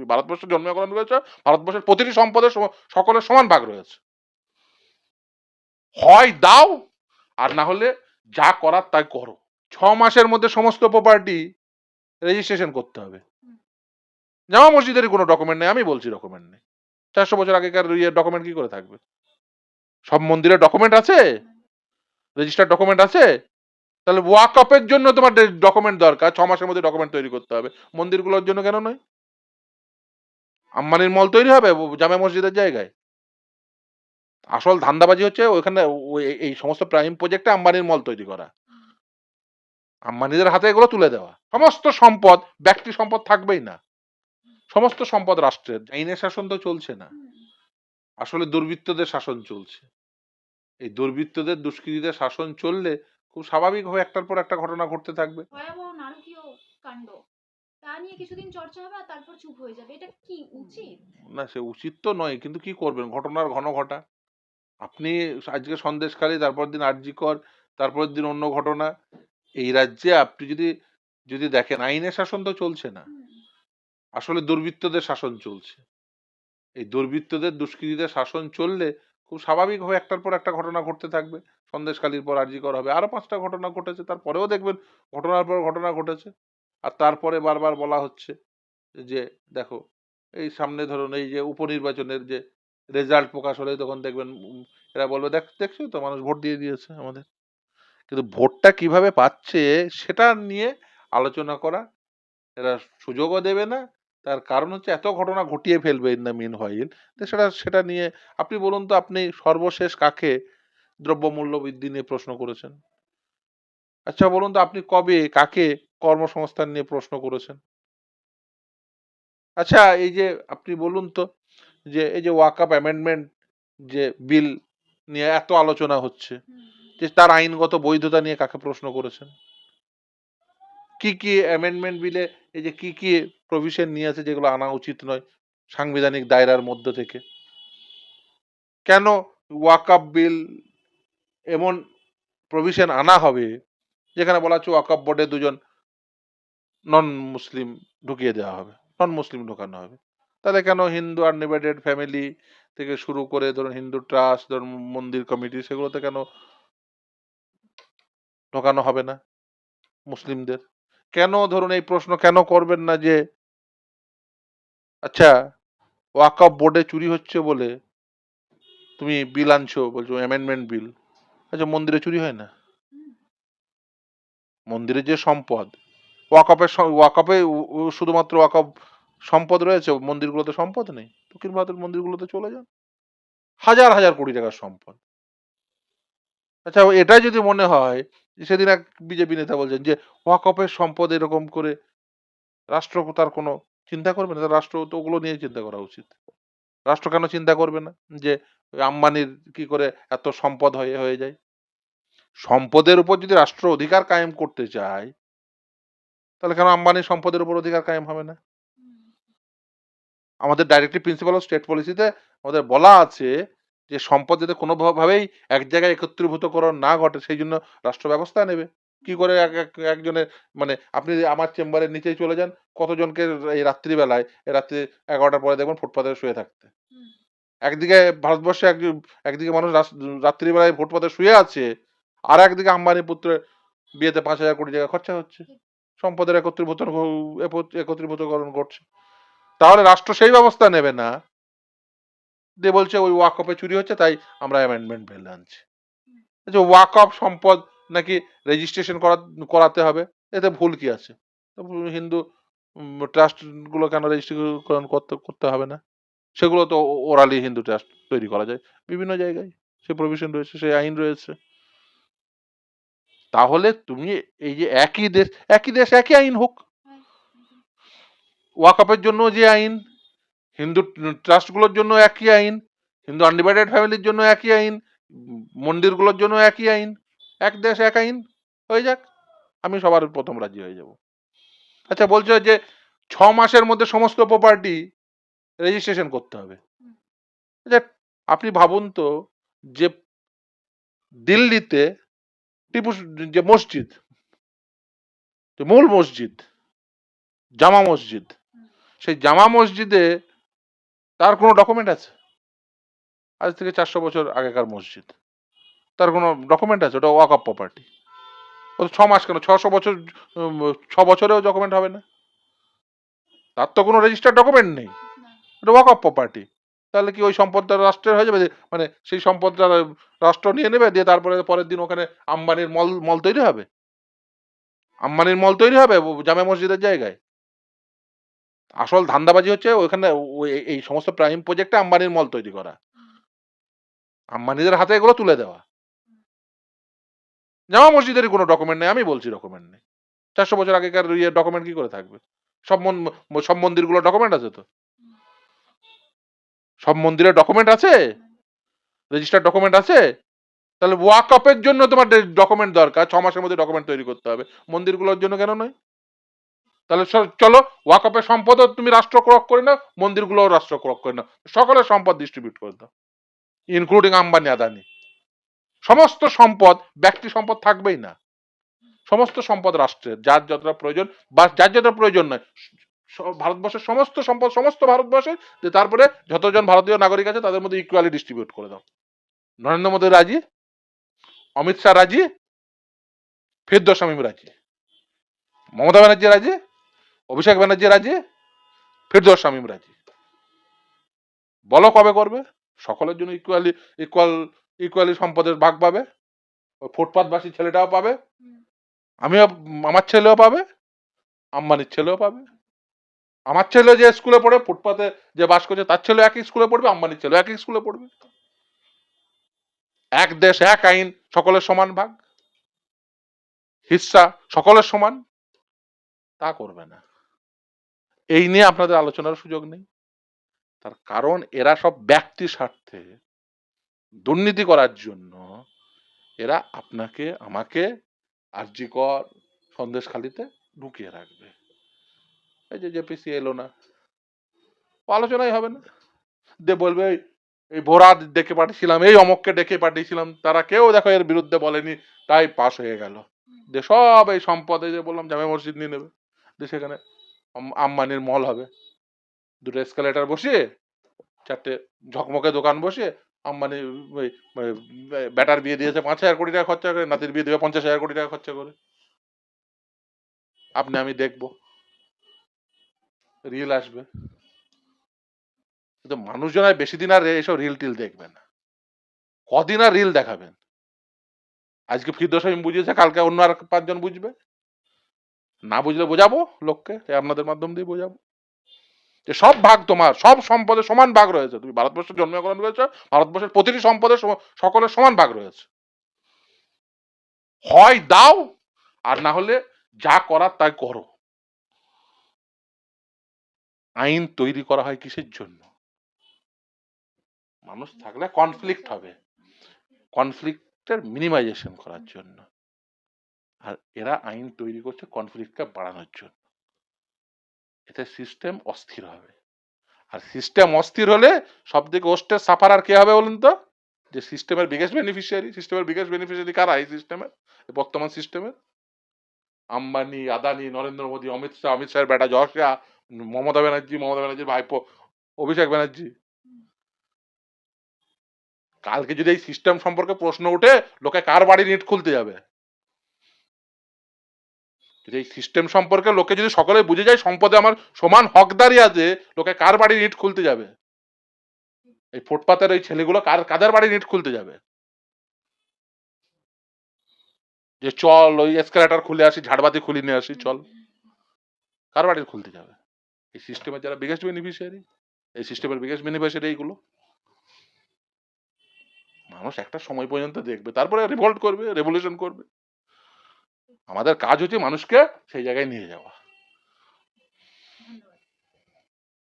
তুমি ভারতবর্ষে জন্মগ্রহণ করেছ, ভারতবর্ষের প্রতিটি সম্পদের সকলের সমান ভাগ রয়েছে। হয় দাও, আর না হলে যা করার তাই করো। ছ মাসের মধ্যে সমস্ত প্রপার্টি রেজিস্ট্রেশন করতে হবে। জামা মসজিদের কোনো ডকুমেন্ট নেই, আমি বলছি ডকুমেন্ট নেই। চারশো বছর আগেকার ইয়ে ডকুমেন্ট কি করে থাকবে? সব মন্দিরের ডকুমেন্ট আছে? রেজিস্টার ডকুমেন্ট আছে? তাহলে ওয়াকআপের জন্য তোমার ডকুমেন্ট দরকার। ছ মাসের মধ্যে ডকুমেন্ট তৈরি করতে হবে। মন্দিরগুলোর জন্য কেন নয়? আম্বানির মল তৈরি হবে জামা মসজিদের জায়গায়? আসল ধান্দাবাজি হচ্ছে ওইখানে এই সমস্ত প্রাইম প্রজেক্টে আম্বানির মল তৈরি করা। আম্বানিদের হাতে এগুলো তুলে দেওয়া। সমস্ত সম্পদ, ব্যক্তি সম্পদ থাকবেই না। সমস্ত সম্পদ রাষ্ট্রের। আইনের শাসন তো চলছে না। আসলে দুর্বৃত্তদের শাসন চলছে। এই দুর্বৃত্তদের, দুষ্কৃতীদের শাসন চললে খুব স্বাভাবিকভাবে একটার পর একটা ঘটনা ঘটতে থাকবে। তা নিয়ে কিছুদিন চর্চা হবে আর তারপর চুপ হয়ে যাবে। এটা কি উচিত? না সে উচিত তো নয় কিন্তু কি করবেন? ঘটনার ঘন ঘটা। আপনি আজকে সন্দেশখালী তারপর দিন আরজিকর তারপরের দিন অন্য ঘটনা। এই রাজ্যে আপনি যদি যদি দেখেন আইনের শাসন তো চলছে না। আসলে দুর্বৃত্তদের শাসন চলছে। এই দুর্বৃত্তদের দুষ্কৃতীদের শাসন চললে খুব স্বাভাবিকভাবে একটার পর একটা ঘটনা ঘটতে থাকবে। সন্দেশখালীর পর আরজিকর হবে। আরও পাঁচটা ঘটনা ঘটেছে তারপরেও দেখবেন ঘটনার পর ঘটনা ঘটেছে। আর তারপরে বারবার বলা হচ্ছে যে, দেখো, এই সামনে ধরুন এই যে উপনির্বাচনের যে রেজাল্ট প্রকাশ হলে তখন দেখবেন এরা বলবে, দেখ, দেখছ তো মানুষ ভোট দিয়ে দিয়েছে আমাদের। কিন্তু ভোটটা কীভাবে পাচ্ছে সেটা নিয়ে আলোচনা করা, এরা সুযোগও দেবে না। তার কারণ হচ্ছে এত ঘটনা ঘটিয়ে ফেলবে ইন দ্য মিন হইল তো সেটা সেটা নিয়ে, আপনি বলুন তো, আপনি সর্বশেষ কাকে দ্রব্যমূল্য বৃদ্ধি নিয়ে প্রশ্ন করেছেন? আচ্ছা বলুন তো, আপনি কবে, কাকে কর্মসংস্থান নিয়ে প্রশ্ন করেছেন। আচ্ছা এই যে আপনি বলুন তো যে এই যে ওয়াকআপ অ্যামেন্ডমেন্ট যে বিল নিয়ে এত আলোচনা হচ্ছে যে তার আইনগত বৈধতা নিয়ে কাকে প্রশ্ন করেছেন? কি কি অ্যামেন্ডমেন্ট বিলে এই যে কি কি প্রভিশন নিয়ে আছে যেগুলো আনা উচিত নয় সাংবিধানিক দায়রার মধ্য থেকে? কেন ওয়াকআপ বিল এমন প্রভিশন আনা হবে? যেখানে বলা হচ্ছে ওয়াকআপ বোর্ডে দুজন নন মুসলিম ঢুকিয়ে দেওয়া হবে নন মুসলিম ঢোকানো হবে। তাহলে কেন হিন্দু আনডিভাইডেড ফ্যামিলি থেকে শুরু করে ধরুন হিন্দু ট্রাস্ট ধরুন মন্দির কমিটি সেগুলোতে কেন ঢোকানো হবে না মুসলিমদের? কেন ধরুন এই প্রশ্ন কেন করবেন না যে আচ্ছা ওয়াকআপ বোর্ডে চুরি হচ্ছে বলে তুমি বিল আনছো বলছো অ্যামেন্ডমেন্ট বিল আচ্ছা মন্দিরে চুরি হয় না? হুম, মন্দিরের যে সম্পদ উ- উ- শুধুমাত্র ওয়াকআপ সম্পদ রয়েছে, মন্দিরগুলোতে সম্পদ নেই। দক্ষিণ ভারতের মন্দিরগুলোতে চলে যান। হাজার হাজার কোটি টাকার সম্পদ। আচ্ছা এটা যদি মনে হয় সেদিন এক বিজেপি নেতা বলছেন যে, ওয়াকআপের সম্পদ এরকম করে রাষ্ট্র তার কোনো চিন্তা করবে না রাষ্ট্র তো ওগুলো নিয়ে চিন্তা করা উচিত। রাষ্ট্র কেন চিন্তা করবে না, যে আম্বানির কি করে এত সম্পদ হয়ে হয়ে যায়? সম্পদের উপর যদি রাষ্ট্র অধিকার কায়েম করতে চায় তাহলে কেন আম্বানির সম্পদের উপর অধিকার কায়েম হবে না? আমাদের ডাইরেক্টলি প্রিন্সিপাল অফ স্টেট পলিসিতে আমাদের বলা আছে যে সম্পদ যাতে কোনোভাবেই এক জায়গায় একত্রীভূতকরণ না ঘটে, সেই জন্য রাষ্ট্র ব্যবস্থা নেবে। কি করে এক, এক- একজনের মানে আপনি আমার চেম্বারের নিচেই চলে যান, কতজনকে এই রাত্রিবেলায় রাত্রি এগারোটার পরে দেখবেন ফুটপাতে শুয়ে থাকতে। একদিকে ভারতবর্ষে এক, একদিকে মানুষ রাত্রিবেলায় ফুটপাতে শুয়ে আছে, আর একদিকে আম্বানি পুত্রের বিয়েতে পাঁচ হাজার কোটি টাকা খরচা হচ্ছে। সম্পদের একত্রীভূত একত্রীভূতকরণ ঘটছে। তাহলে রাষ্ট্র সেই ব্যবস্থা নেবে না। দিয়ে বলছে ওই ওয়াকআপে চুরি হচ্ছে, তাই আমরা অ্যামেন্ডমেন্ট বিল আনছি। আচ্ছা ওয়াকআপ সম্পদ নাকি রেজিস্ট্রেশন করা করাতে হবে? এতে ভুল কি আছে? হিন্দু ট্রাস্টগুলো কেন রেজিস্ট্রেশন করতে করতে হবে না? সেগুলো তো ওরালি হিন্দু ট্রাস্ট তৈরি করা যায়। বিভিন্ন জায়গায় সে প্রভিশন রয়েছে সেই আইন রয়েছে। তাহলে তুমি এই যে একই দেশ একই দেশ একই আইন হোক। ওয়াকআপের জন্য যে আইন হিন্দু ট্রাস্টগুলোর জন্য একই আইন হিন্দু আনডিভাইডেড ফ্যামিলির জন্য একই আইন মন্দিরগুলোর জন্য একই আইন এক দেশ এক আইন হয়ে যাক। আমি সবার প্রথম রাজি হয়ে যাব। আচ্ছা বলছো যে ছ মাসের মধ্যে সমস্ত প্রপার্টি রেজিস্ট্রেশন করতে হবে। আচ্ছা আপনি ভাবুন তো যে দিল্লিতে টিপু যে মসজিদ মূল মসজিদ জামা মসজিদ সেই জামা মসজিদে তার কোনো ডকুমেন্ট আছে? আজ থেকে চারশো বছর আগেকার মসজিদ। তার কোনো ডকুমেন্ট আছে? ওটা ওয়াক অফ প্রপার্টি ও ছ মাস কেন? ছশো বছর ছ বছরেও ডকুমেন্ট হবে না? তার তো কোনো রেজিস্টার ডকুমেন্ট নেই। এটা ওয়াক অফ প্রপার্টি তাহলে কি ওই সম্পদটা রাষ্ট্রের হয়ে যাবে? মানে সেই সম্পদটা রাষ্ট্র নিয়ে নেবে, দিয়ে তারপরে পরের দিন ওখানে আম্বানির মল মল তৈরি হবে? আম্বানির মল তৈরি হবে জামে মসজিদের জায়গায়? আসল ধান্দাবাজি হচ্ছে ওইখানে ওই- এই- সমস্ত প্রাইম প্রজেক্টে আম্বানির মল তৈরি করা। আম্বানিদের হাতে এগুলো তুলে দেওয়া। জামা মসজিদেরই কোনো ডকুমেন্ট নেই, আমি বলছি ডকুমেন্ট নেই। চারশো বছর আগেকার ইয়ে ডকুমেন্ট কি করে থাকবে? সব মন- সব মন্দিরগুলো ডকুমেন্ট আছে তো? সব মন্দিরের ডকুমেন্ট আছে? রেজিস্টার ডকুমেন্ট আছে? তাহলে ওয়াকআপের জন্য তোমার ডকুমেন্ট দরকার, ছ মাসের মধ্যে ডকুমেন্ট তৈরি করতে হবে। মন্দিরগুলোর জন্য কেন নয়? তাহলে চলো ওয়াকআপের সম্পদও তুমি রাষ্ট্র ক্রক করে নাও, মন্দিরগুলোও রাষ্ট্র ক্রক করে নাও। সকলের সম্পদ ডিস্ট্রিবিউট করে দাও ইনক্লুডিং আম্বানি, আদানি। সমস্ত সম্পদ, ব্যক্তি সম্পদ থাকবেই না। সমস্ত সম্পদ রাষ্ট্রের, যার যতটা প্রয়োজন, বা যার যতটা প্রয়োজন নয় ভারতবর্ষের সমস্ত সম্পদ সমস্ত ভারতবর্ষে যে তারপরে যতজন ভারতীয় নাগরিক আছে তাদের মধ্যে ইকুয়ালি ডিস্ট্রিবিউট করে দাও। নরেন্দ্র মোদী রাজি? অমিত শাহ রাজি? ফিরদোস শামীম রাজি? মমতা ব্যানার্জি রাজি? অভিষেক ব্যানার্জি রাজি? ফিরদোস শামীম রাজি? বলো কবে করবে? সকলের জন্য ইকুয়ালি ইকুয়াল ইকুয়ালি সম্পদের ভাগ পাবে। ওই ফুটপাথবাসী ছেলেটাও পাবে। আমিও আমার ছেলেও পাবে। আম্বানির ছেলেও পাবে। আমার ছেলে যে স্কুলে পড়ে, ফুটপাতে যে বাস করছে, তার ছেলে একই স্কুলে পড়বে, আম্বানির ছেলে একই স্কুলে পড়বে। এক দেশ, এক আইন, সকলের সমান ভাগ। হিস্সা, সকলের সমান। তা করবে না। এই নিয়ে আপনাদের আলোচনার সুযোগ নেই। তার কারণ, এরা সব ব্যক্তি স্বার্থে। দুর্নীতি করার জন্য এরা আপনাকে, আমাকে আর্যিকর সন্দেশখালিতে ঢুকিয়ে রাখবে। এই যে জেপিসি এলো না। আলোচনাই হবে না। দে বলবে, এই- ভোরা ডেকে পাঠিয়েছিলাম, এই অমককে ডেকে পাঠিয়েছিলাম, তারা কেউ দেখো এর বিরুদ্ধে বলেনি, তাই পাশ হয়ে গেল। যে সব এই সম্পদে যে বললাম, জামে মসজিদ নিয়ে নেবে। যে সেখানে আম- আম্বানির মল হবে। দুটো এসকালেটার বসিয়ে, চারটে ঝকমকে দোকান বসিয়ে, আম্বানি ওই ব্যাটার বিয়ে দিয়েছে পাঁচ হাজার কোটি টাকা খরচা করে, নাতির বিয়ে দেবে পঞ্চাশ হাজার কোটি টাকা খরচা করে। আপনি আমি দেখব। রিল আসবে। কিন্তু মানুষজন আর বেশি দিন আর এইসব রিল টিল দেখবে না। কদিন আর রিল দেখাবেন? আজকে ফিরদোস আমি বুঝিয়েছে, কালকে অন্য আর পাঁচজন বুঝবে। না বুঝলে বোঝাবো লোককে আপনাদের মাধ্যম দিয়ে বোঝাবো। যে সব ভাগ তোমার, সব সম্পদে সমান ভাগ রয়েছে। তুমি ভারতবর্ষে জন্মগ্রহণ করেছ, ভারতবর্ষের প্রতিটি সম্পদের সকলের সমান ভাগ রয়েছে। হয় দাও, আর না হলে যা করার তাই করো। আইন তৈরি করা হয় কিসের জন্য? মানুষ থাকলে কনফ্লিক্ট হবে। কনফ্লিক্টের মিনিমাইজেশন করার জন্য। আর এরা আইন তৈরি করছে কনফ্লিক্টকে বাড়ানোর জন্য। এতে সিস্টেম অস্থির হবে। আর সিস্টেম অস্থির হলে সব থেকে ওস্টের সাফার আর কে হবে বলুন তো? যে সিস্টেমের বিগেস্ট বেনিফিশিয়ারি সিস্টেমের বিগেস্ট বেনিফিশিয়ারি কারা এই সিস্টেমের বর্তমান সিস্টেমের আম্বানি, আদানি, নরেন্দ্র মোদী, অমিত শাহ, অমিত শাহের বেটা শাহ মমতা ব্যানার্জি, মমতা ব্যানার্জির ভাইপো, অভিষেক ব্যানার্জি। কালকে যদি এই সিস্টেম সম্পর্কে প্রশ্ন উঠে লোকে কার বাড়ি নিট খুলতে যাবে? যদি এই সিস্টেম সম্পর্কে লোকে যদি সকলে বুঝে যায়, সম্পদে আমার সমান হকদারি আছে, লোকে কার বাড়ি নিট খুলতে যাবে? এই ফুটপাতের ওই ছেলেগুলো কার, কাদের বাড়ি নিট খুলতে যাবে? যে চল, ওই এসকালেটার খুলে আসি, ঝাড়বাতি খুলে নিয়ে আসি, চল। কার বাড়ির খুলতে যাবে? এই সিস্টেমের যারা বিগেস্ট বেনিফিশিয়ারি এই সিস্টেমের বিগেস্ট বেনিফিশিয়ারি এইগুলো। মানুষ একটা সময় পর্যন্ত দেখবে, তারপরে রিভল্ট করবে রেভলিউশন করবে। আমাদের কাজ হচ্ছে মানুষকে সেই জায়গায় নিয়ে যাওয়া।